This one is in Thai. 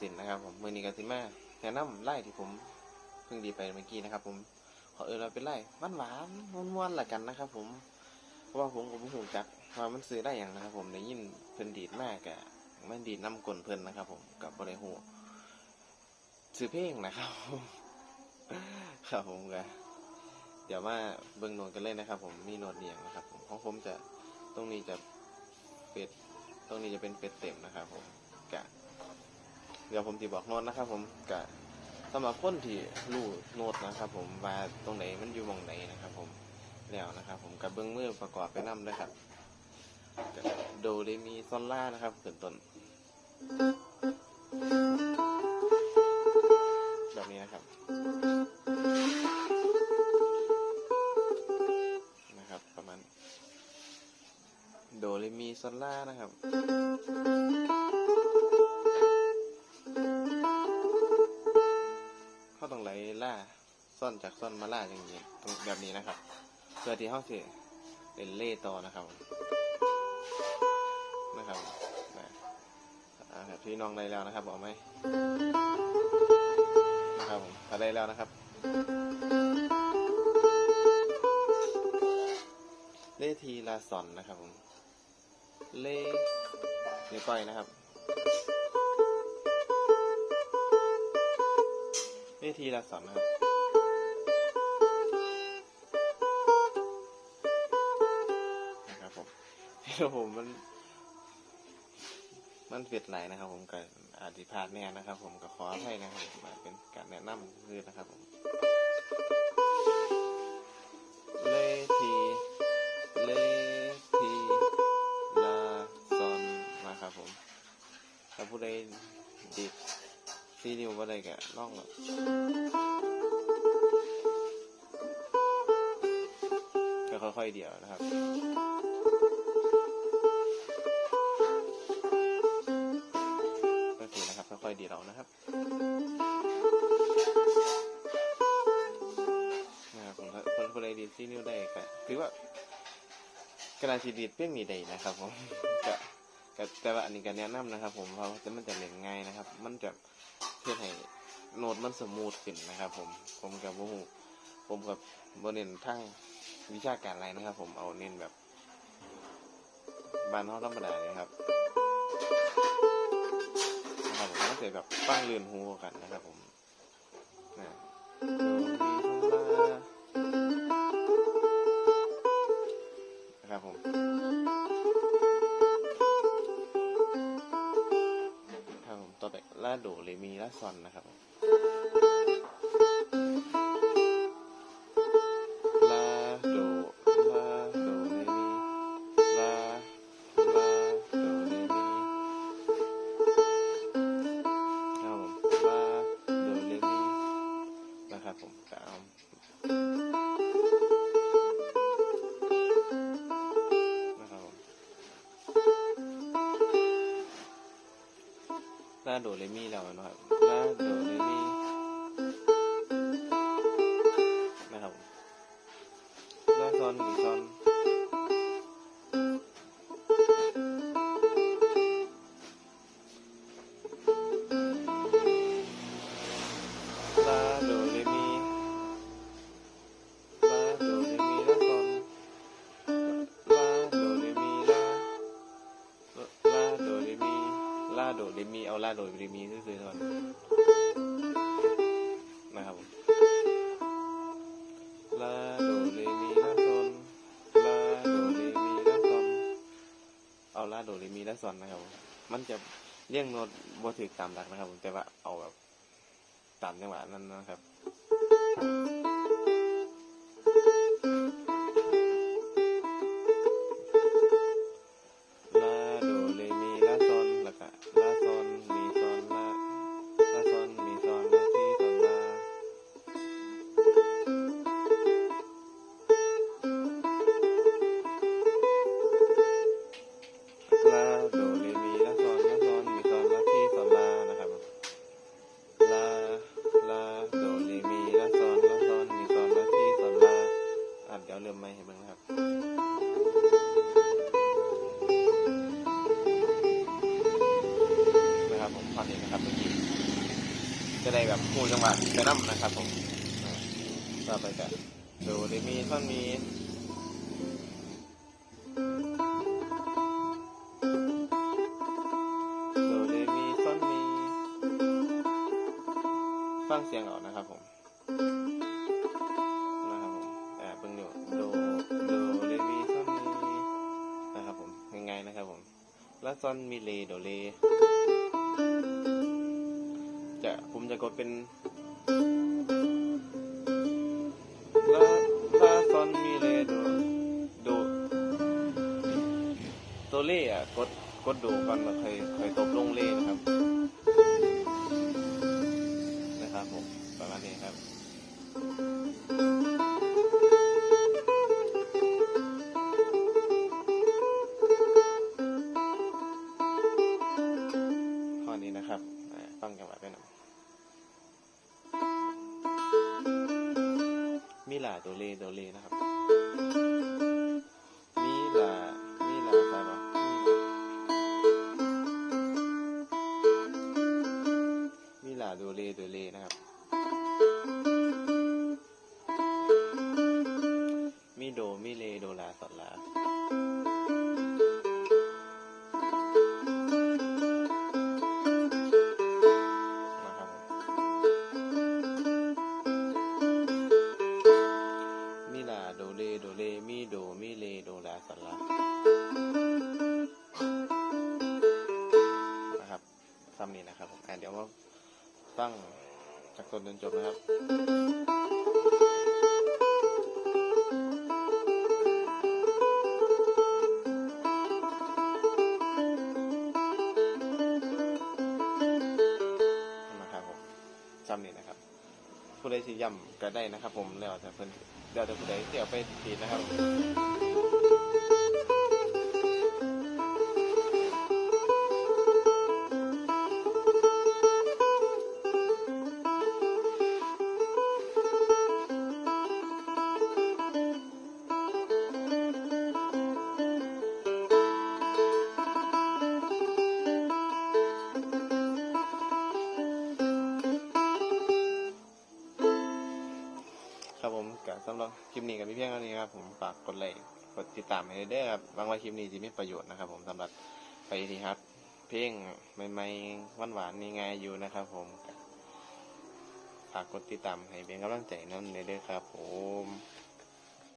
สินนะครับผมมือนี้กันสิมาแนะนำไล่ที่ผมเพิ่งดีไปเมื่อกี้นะครับ ผมขอเออเราเป็นไล่หวานหวานม้วนมวนๆละกันนะครับ ผมเพราะว่าผมก็บ่ฮู้จักว่ามันซื้อได้อย่างนะครับ ผมได้ยินเพิ่นดีดมากกะมันดีดน้ำกลนเพิ่นนะครับ ผมกับบ่ได้ฮู้ซื้อเพลงนะครับครับผมก็เดี๋ยวมาเบิ่งโน้ตกันเลยนะครับ ผมมีโน้ตเดียงนะครับ ผมของผมจะตรงนี้จะเป็ดตรงนี้จะเป็นเป็ดเต็มนะครับ ผม เดี๋ยวผมจะบอกโน้ตนะครับ ผมกะสำหรับคนที่รู้โน้ตนะครับ ผมว่าตรงไหนมันอยู่มองไหนนะครับ ผมแล้วนะครับ ผมกับเบื้องมือประกอบไปนำด้วยครับโดเรมีซอนล่านะครับขึ้นต้นแบบนี้นะครับนะครับ ประมาณโดเรมีซอนล่านะครับ ล่าซ่อนจากซ่อนมาล่าอย่างนี้ตรงแบบนี้นะครับ เพื่อที่เขาสิเป็นเล่ต่อนะครับ นะครับนะแบบที่น้องได้แล้วนะครับ บอกไหมนะครับผมถ้าได้แล้วนะครับ เล่ทีลาซอนนะครับผม เล่นิ้วก้อยนะครับ เวทีละสอนนะครับนะครับผมแล้วผมมัน มันเปลี่ยนไหลายนะครับ ผมกับอาธิพาดเนี่ยนะครับ ผมก็ขออภัยนะครับมาเป็นการแนะนำคือนะครับผม ซีนิวบ่ได้ก็ลองแล้วก็ค่อยๆเดียวนะครับก็คือนะครับค่อยๆดีเรานะครับนะครับผมคนคนใดดีดซีนิวได้ก็ถือว่ากระดาษสีดีดเพียงนี้ได้นะครับผมก็ก็แต่ว่าอันนี้ก็แนะนำนะครับ ผมเพราะว่ามันจะเล่นง่ายนะครับ มันจะ เพื่อให้โน้ตมันสมูทขึ้นนะครับ ผมผมกับโมหูผมกับโบเน้นทั้งวิชาการอะไรนะครับ ผมเอาเน้นแบบบานห้องธรรมดาเลยครับนะครับผมก็จะแบบฟังเรือนหูกันนะครับ ผมนะนะครับผม ละโดเรมีละซอนนะครับ โดเรมีแล้วนะครับลาโดเรมีนะครับลาซอนมีซอน ลาโดเรมีเอาลาโดเรมีซื่อๆก่อนนะครับผมลาโดเรมีลาซอนลาโดเรมีลาซอนเอาลาโดเรมีลาซอนนะครับผมมันจะเรียงโน้ตบ่ถือตามหลักนะครับผมแต่ว่าเอาแบบตามจังหวะนั้นนะครับ จะได้แบบพูดจังหวะไปน้ำนะครับผมต่อไปจะดูเรมีท่อนมีโดเรมีท่อนมีฟังเสียงออกนะครับผมนะครับผมแอ่เพิ่งอยู่โดโดเรมีซอนมีนะครับผมง่ายๆนะครับผมแล้วซอนมีเลโดเล จะผมจะกดเป็นลาลาซอนมีเลโดโดโดเลอะกดกดโดก่อนแล้วค่อยค่อยตบลงเล่นะครับ มิลาโดเลโดเลนะครับ จนจบนะครับนะครับผมจำนี่นะครับ ผู้ใดที่ย่ำก็ได้นะครับ ผมแล้วแต่เพิ่นแล้วแต่ผู้ใดที่เอาไปตีนะครับครับ ยงเท่านี้ครับผมฝากกดไลค์กดติดตามให้ได้ครับบางว่าคลิปนี้จะมีประโยชน์นะครับผมสำหรับไปที่ครับ เพลงใหม่ๆหวานๆนี่ไงอยู่นะครับ ผมฝากกดติดตามให้เป็นกำลังใจนั่นเลยด้วยครับ ผม